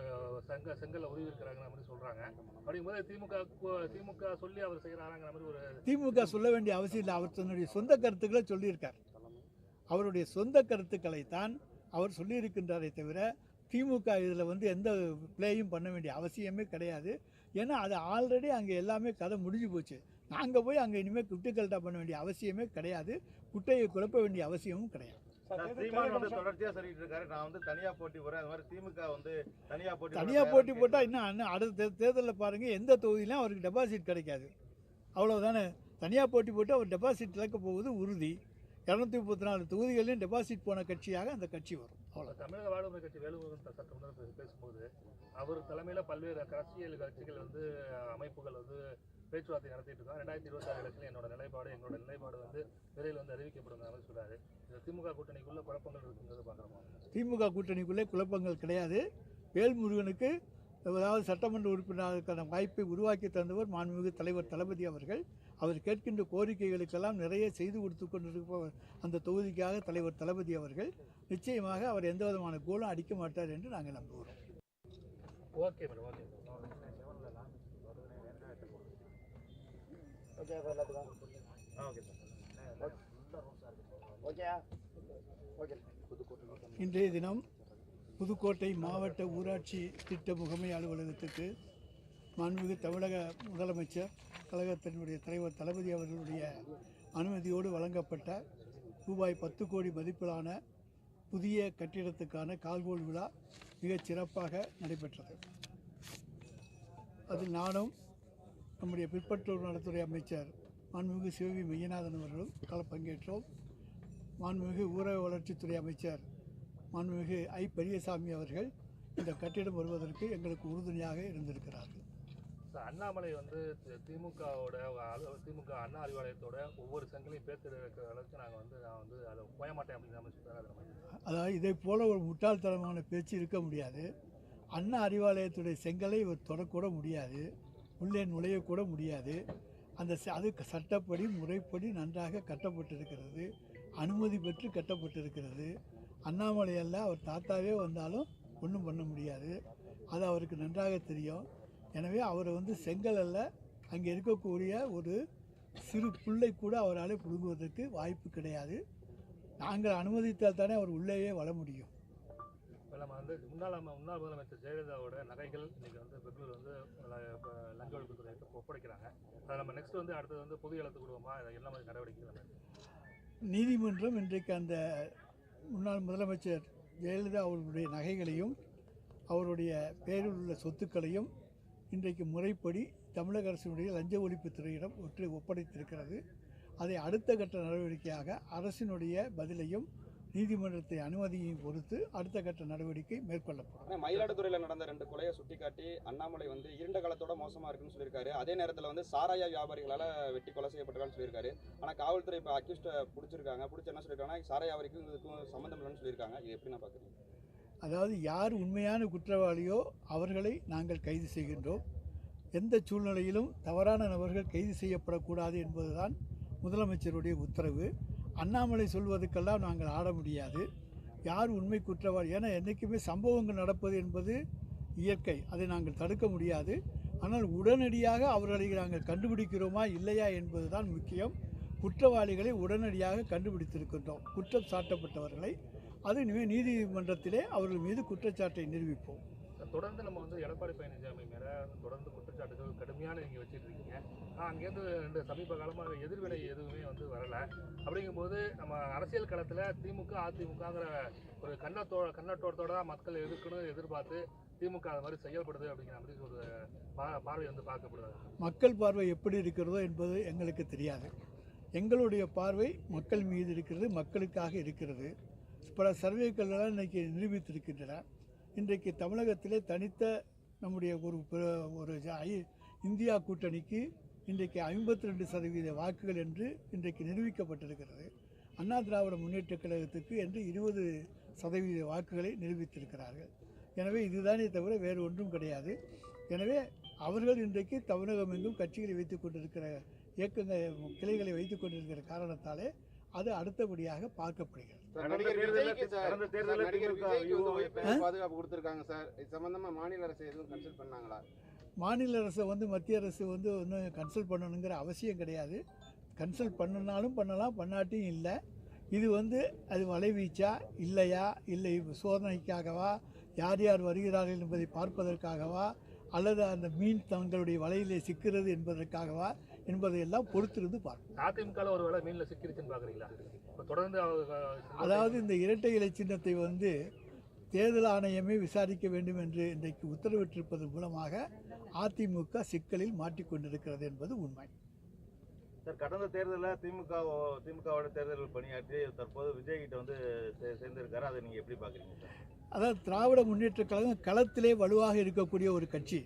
செங்க செங்கல்ல உருவி இருக்கிறாங்க மாதிரி சொல்றாங்க. அப்படிங்கும்போது திமுக திமுக சொல்லி அவர் செய்யறாங்கிற மாதிரி ஒரு திமுக சொல்ல வேண்டிய அவசியம் இல்லை. அவர் தன்னுடைய சொந்த கருத்துக்களை சொல்லியிருக்கார். அவருடைய சொந்த கருத்துக்களை தான் அவர் சொல்லியிருக்கின்றாரே தவிர திமுக இதில் வந்து எந்த ப்ளேயும் பண்ண வேண்டிய அவசியமே கிடையாது. ஏன்னா அது ஆல்ரெடி அங்கே எல்லாமே கதை முடிஞ்சு போச்சு. நாங்கள் போய் அங்கே இனிமேல் குட்டுக்கல்ட்டா பண்ண வேண்டிய அவசியமே கிடையாது. குட்டையை குழப்ப வேண்டிய அவசியமும் கிடையாது. தனியா போட்டி போறேன். அது மாதிரி திமுக வந்து தனியா போட்டி தனியாக போட்டி போட்டால் இன்னும் அடுத்த தேர்தலில் பாருங்கள் எந்த தொகுதியிலும் அவருக்கு டெபாசிட் கிடைக்காது. அவ்வளவுதானே? தனியாக போட்டி போட்டு அவர் டெபாசிட் இழக்க போவது உறுதி. இரநூத்தி முப்பத்தி நாலு தொகுதிகளிலும் டெபாசிட் போன கட்சியாக அந்த கட்சி வரும். அவ்வளோ தமிழக வாழ்வுரிமை கட்சி வேலுமுருகன் சட்டமன்றம் பே- பேசும்போது அவர் தலைமையில பல்வேறு அரசியல் கட்சிகள் வந்து அமைப்புகள் வந்து பேச்சுவார்த்தை நடத்திட்டு இருக்காங்க ரெண்டாயிரத்தி இருபத்தி ஆறு என்னோட நிலைப்பாடு எங்களோட நிலைப்பாடு வந்து விரைவில் வந்து அறிவிக்கப்படும் சொல்றாரு. இந்த திமுக கூட்டணிக்குள்ள குழப்பங்கள் இருக்குங்கிறது பார்க்குறோமா? திமுக கூட்டணிக்குள்ளே குழப்பங்கள் கிடையாது. வேல்முருகனுக்கு அதாவது சட்டமன்ற உறுப்பினருக்கான வாய்ப்பை உருவாக்கி தந்தவர் மாண்புமிகு தலைவர் தளபதி அவர்கள். அவர் கேட்கின்ற கோரிக்கைகளுக்கெல்லாம் நிறைய செய்து கொடுத்து கொண்டிருப்பவர் அந்த தொகுதிக்காக தலைவர் தளபதி அவர்கள். நிச்சயமாக அவர் எந்த விதமான கோலும் அடிக்க மாட்டார் என்று நாங்கள் நம்புகிறோம். Okay madam okay. Okay sir. இன்றைய தினம் புதுக்கோட்டை மாவட்ட ஊராட்சி திட்ட முகமை அலுவலகத்துக்கு மாண்புமிகு தமிழக முதலமைச்சர் கழகத்தினுடைய தலைவர் தளபதி அவர்களுடைய அனுமதியோடு வழங்கப்பட்ட ரூபாய் பத்து கோடி மதிப்பிலான புதிய கட்டிடத்துக்கான கால்கோள் விழா மிகச் சிறப்பாக நடைபெற்றது. அதில் நானும் நம்முடைய பிற்பட்டோர் நலத்துறை அமைச்சர் மாண்புமிகு சிவவி மெய்யநாதன் அவர்களும் கல பங்கேற்றோம். மாண்புமிகு ஊரக வளர்ச்சித்துறை அமைச்சர் மாண்புமிகு ஐ பெரியசாமி அவர்கள் இந்த கட்டிடம் வருவதற்கு எங்களுக்கு உறுதுணையாக இருந்திருக்கிறார்கள். அண்ணாமலை வந்து திமுகவோட திமுக அண்ணா அறிவாலயத்தோட ஒவ்வொரு சங்கிலையும் பேர்த்தெடுக்கிற அளவுக்கு நாங்கள் வந்து நான் வந்து அதை போய மாட்டேன் நம்ம அதாவது இதை போல ஒரு முட்டாள்தனமான பேச்சு இருக்க முடியாது. அண்ணா அறிவாலயத்துடைய செங்கலை இவர் தொடக்கூட முடியாது. உள்ளே நுழையக்கூட முடியாது. அந்த ச- அது சட்டப்படி முறைப்படி நன்றாக கட்டப்பட்டிருக்கிறது. அனுமதி பெற்று கட்டப்பட்டிருக்கிறது. அண்ணாமலை அவர் தாத்தாவே வந்தாலும் ஒன்றும் பண்ண முடியாது. அது அவருக்கு நன்றாக தெரியும். எனவே அவர் வந்து செங்கல் அல்ல அங்கே இருக்கக்கூடிய ஒரு சிறு பிள்ளை கூட அவரால் பிடுங்குவதற்கு வாய்ப்பு கிடையாது. நாங்கள் அனுமதித்தால் தானே அவர் உள்ளேயே வர முடியும். இப்போ நம்ம வந்து முன்னாள் முன்னாள் முதலமைச்சர் ஜெயலலிதாவோட நகைகள் இன்னைக்கு வந்து பெங்களூர் வந்து லஞ்ச ஒழிப்புத்துறை ஒப்படைக்கிறாங்க. அதை நம்ம நெக்ஸ்ட் வந்து அடுத்தது வந்து பொது எழுத்து குடும்பமாக இதை என்ன மாதிரி நடவடிக்கைகள் நீதிமன்றம் இன்றைக்கு அந்த முன்னாள் முதலமைச்சர் ஜெயலலிதா அவர்களுடைய நகைகளையும் அவருடைய பேரில் உள்ள சொத்துக்களையும் இன்றைக்கு முறைப்படி தமிழக அரசினுடைய லஞ்ச ஒழிப்புத்துறையிடம் ஒற்றை ஒப்படைத்திருக்கிறது. அதை அடுத்த கட்ட நடவடிக்கையாக அரசினுடைய பதிலையும் நீதிமன்றத்தை அனுமதியையும் பொறுத்து அடுத்த கட்ட நடவடிக்கை மேற்கொள்ளப்படும். மயிலாடுதுறையில நடந்த ரெண்டு கொலையை சுட்டிக்காட்டி அண்ணாமலை வந்து இருண்ட காலத்தோட மோசமா இருக்குன்னு சொல்லியிருக்காரு. அதே நேரத்துல வந்து சாராய வியாபாரிகளால வெட்டி கொலை செய்யப்பட்டிருக்கான்னு சொல்லியிருக்காரு. ஆனா காவல்துறை இப்போ அக்யூஸ்ட பிடிச்சிருக்காங்க. பிடிச்சி என்ன சொல்லியிருக்காங்கன்னா சாராய வியாபாரிக்கும் இதுக்கும் சம்மந்தம் இல்லைன்னு சொல்லியிருக்காங்க. இது எப்படி நான் பார்க்குறேன் அதாவது யார் உண்மையான குற்றவாளியோ அவர்களை நாங்கள் கைது செய்கின்றோம். எந்த சூழ்நிலையிலும் தவறான நபர்கள் கைது செய்யப்படக்கூடாது என்பதுதான் முதலமைச்சருடைய உத்தரவு. அண்ணாமலை சொல்வதுக்கெல்லாம் நாங்கள் ஆட முடியாது. யார் உண்மை குற்றவாளி? ஏன்னா என்றைக்குமே சம்பவங்கள் நடப்பது என்பது இயற்கை. அதை நாங்கள் தடுக்க முடியாது. ஆனால் உடனடியாக அவர்களை நாங்கள் கண்டுபிடிக்கிறோமா இல்லையா என்பதுதான் முக்கியம். குற்றவாளிகளை உடனடியாக கண்டுபிடித்திருக்கின்றோம். குற்றம் சாட்டப்பட்டவர்களை. அது இனிமேல் நீதிமன்றத்திலே அவர்கள் மீது குற்றச்சாட்டை நிரூபிப்போம். தொடர்ந்து நம்ம வந்து எடப்பாடி பழனிசாமி மேலே வந்து தொடர்ந்து குற்றச்சாட்டுகள் கடுமையான நீங்கள் வச்சுருக்கீங்க. இருக்கீங்க அங்கேருந்து ரெண்டு சமீப காலமாக எதிர்வினை எதுவுமே வந்து வரலை. அப்படிங்கும்போது நம்ம அரசியல் களத்தில் திமுக அதிமுகங்கிற ஒரு கண்ணத்தோ கண்ணோட்டத்தோட தான் மக்கள் எதிர்க்கணும் எதிர்பார்த்து திமுக அது மாதிரி செயல்படுது அப்படிங்கிற மாதிரி ஒரு பார்வை வந்து பார்க்கப்படுது. மக்கள் பார்வை எப்படி இருக்கிறதோ என்பது எங்களுக்கு தெரியாது. எங்களுடைய பார்வை மக்கள் மீது இருக்கிறது மக்களுக்காக இருக்கிறது. பல சர்வேக்கள்லாம் இன்றைக்கி நிரூபித்திருக்கின்றன. இன்றைக்கு தமிழகத்திலே தனித்த நம்முடைய ஒரு பிர- ஒரு இந்தியா கூட்டணிக்கு இன்றைக்கு ஐம்பத்தி ரெண்டு சதவீத வாக்குகள் என்று இன்றைக்கு நிரூபிக்கப்பட்டிருக்கிறது. அண்ணா திராவிட முன்னேற்ற கழகத்துக்கு என்று இருபது சதவீத வாக்குகளை நிரூபித்திருக்கிறார்கள். எனவே இதுதானே தவிர வேறு ஒன்றும் கிடையாது. எனவே அவர்கள் இன்றைக்கு தமிழகம் எங்கும் கட்சிகளை வைத்துக் கொண்டிருக்கிற இயக்கங்கள் கிளைகளை வைத்துக் கொண்டிருக்கிற காரணத்தாலே அது அடுத்தபடியாக பார்க்கப்படுகிறது. பாதுகாப்பு கொடுத்திருக்காங்க சார். இது சம்பந்தமா மாநில அரசு எதுவும் கன்சல்ட் பண்ணாங்களா? மாநில அரசை வந்து மத்திய அரசு வந்து ஒன்றும் கன்சல்ட் பண்ணணுங்கிற அவசியம் கிடையாது. கன்சல்ட் பண்ணினாலும் பண்ணலாம் பண்ணாட்டியும் இல்லை. இது வந்து அது வலைவீச்சா இல்லையா இல்லை சோதனைக்காகவா யார் யார் வருகிறார்கள் என்பதை பார்ப்பதற்காகவா அல்லது அந்த மீன் தங்களுடைய வலையிலே சிக்கிறது என்பதற்காகவா என்பதையெல்லாம் பொறுத்திருந்து பார்ப்போம் அதிமுக ஒரு வேளை மீன்ல சிக்கிருச்சுன்னு பாக்குறீங்களா இப்ப தொடர்ந்து அதாவது இந்த இரட்டை இலை சின்னத்தை வந்து தேர்தல் ஆணையமே விசாரிக்க வேண்டும் என்று இன்றைக்கு உத்தரவிட்டிருப்பதன் மூலமாக அதிமுக சிக்கலில் மாட்டிக்கொண்டிருக்கிறது என்பது உண்மை. சார் கடந்த தேர்தலில் திமுக திமுகவோட தேர்தல் பணியாற்றி தற்போது விஜய் கிட்ட வந்து சே- சேர்ந்திருக்காரு. அதை நீங்க எப்படி பாக்குறீங்க சார்? அதாவது திராவிட முன்னேற்றக் கழகம் களத்திலே வலுவாக இருக்கக்கூடிய ஒரு கட்சி.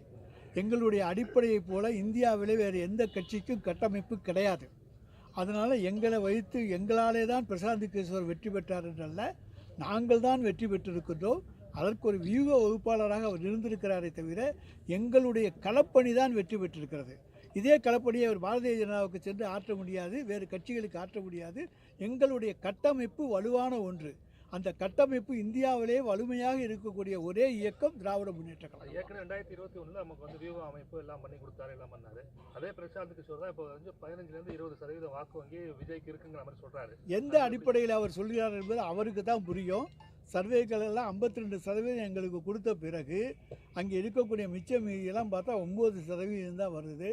எங்களுடைய அடிப்படையைப் போல இந்தியாவிலே வேறு எந்த கட்சிக்கும் கட்டமைப்பு கிடையாது. அதனால் எங்களை வைத்து எங்களாலே தான் பிரசாந்த் கிஷோர் வெற்றி பெற்றார் என்றல்ல நாங்கள் தான் வெற்றி பெற்றிருக்கின்றோம். அதற்கு ஒரு வியூக வகுப்பாளராக அவர் இருந்திருக்கிறாரே தவிர எங்களுடைய களப்பணி தான் வெற்றி பெற்றிருக்கிறது. இதே களப்பணியை அவர் பாரதிய ஜனதாவுக்கு சென்று ஆற்ற முடியாது வேறு கட்சிகளுக்கு ஆற்ற முடியாது. எங்களுடைய கட்டமைப்பு வலுவான ஒன்று. அந்த கட்டமைப்பு இந்தியாவிலே வலிமையாக இருக்கக்கூடிய ஒரே இயக்கம் திராவிட முன்னேற்ற கழகம். ஏற்கனவே ரெண்டாயிரத்தி இருபத்தி ஒண்ணுல நமக்கு வந்து வியூக அமைப்பு எல்லாம் பண்ணி கொடுத்தாரு எல்லாம் பண்ணாரு. அதே பிரசாந்த் கிஷோர் தான் இப்போ வந்து பதினஞ்சுல இருந்து இருபது சதவீத வாக்கு வங்கி விஜய்க்கு இருக்குங்கிற மாதிரி சொல்றாரு. எந்த அடிப்படையில் அவர் சொல்கிறார் என்பது அவருக்கு தான் புரியும். சர்வேக்கள் எல்லாம் 52% ரெண்டு சதவீதம் எங்களுக்கு கொடுத்த பிறகு அங்கே இருக்கக்கூடிய மிச்ச மீதியெல்லாம் பார்த்தா ஒம்பது சதவீதம் தான் வருது.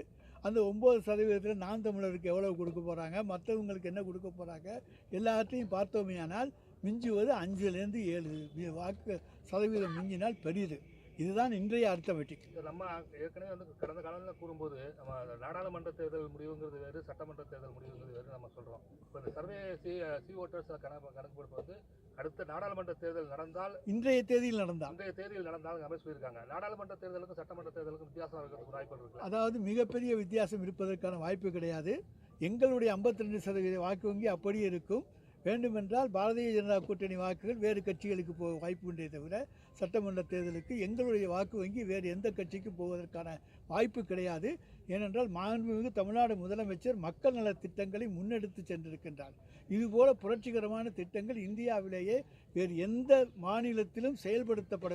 அந்த ஒம்பது சதவீதத்தில் நான் தமிழருக்கு எவ்வளவு கொடுக்க போகிறாங்க மற்றவங்களுக்கு என்ன கொடுக்க போகிறாங்க எல்லாத்தையும் பார்த்தோமேயானால் மிஞ்சுவது அஞ்சுலேருந்து ஏழு. வாக்கு சதவீதம் மிஞ்சினால் பெரியது. இதுதான் இன்றைய அர்த்தமெட்டிக். நம்ம ஏற்கனவே வந்து கடந்த காலங்களில் கூறும்போது நம்ம நாடாளுமன்ற தேர்தல் முடிவுங்கிறது வேறு சட்டமன்ற தேர்தல் முடிவுங்கிறது வேறு நம்ம சொல்றோம். இப்போ இந்த சர்வே சி சி ஓட்டர்ஸ் கணக்கு கணக்கு போடுறது வந்து அடுத்த நாடாளுமன்ற தேர்தல் நடந்தால் இன்றைய தேதியில் நடந்தால். அன்றைய தேதியில் நடந்தால் மாதிரி சொல்லியிருக்காங்க நாடாளுமன்ற தேர்தலுக்கும் சட்டமன்ற தேர்தலுக்கும் வித்தியாசம் இருக்கிறதுக்கு வாய்ப்பு இருக்கு அதாவது மிகப்பெரிய வித்தியாசம் இருப்பதற்கான வாய்ப்பு கிடையாது. எங்களுடைய 52% சதவீத வாக்கு வங்கி அப்படியே இருக்கும். வேண்டுமென்றால் பாரதிய ஜனதா கூட்டணி வாக்குகள் வேறு கட்சிகளுக்கு போக வாய்ப்பு உண்டே தவிர சட்டமன்ற தேர்தலுக்கு எங்களுடைய வாக்கு வங்கி வேறு எந்த கட்சிக்கும் போவதற்கான வாய்ப்பு கிடையாது. ஏனென்றால் மாண்புமிகு தமிழ்நாடு முதலமைச்சர் மக்கள் நலத் திட்டங்களை முன்னெடுத்து சென்றிருக்கின்றார். இதுபோல புரட்சிகரமான திட்டங்கள் இந்தியாவிலேயே வேறு எந்த மாநிலத்திலும் செயல்படுத்தப்படவில்லை.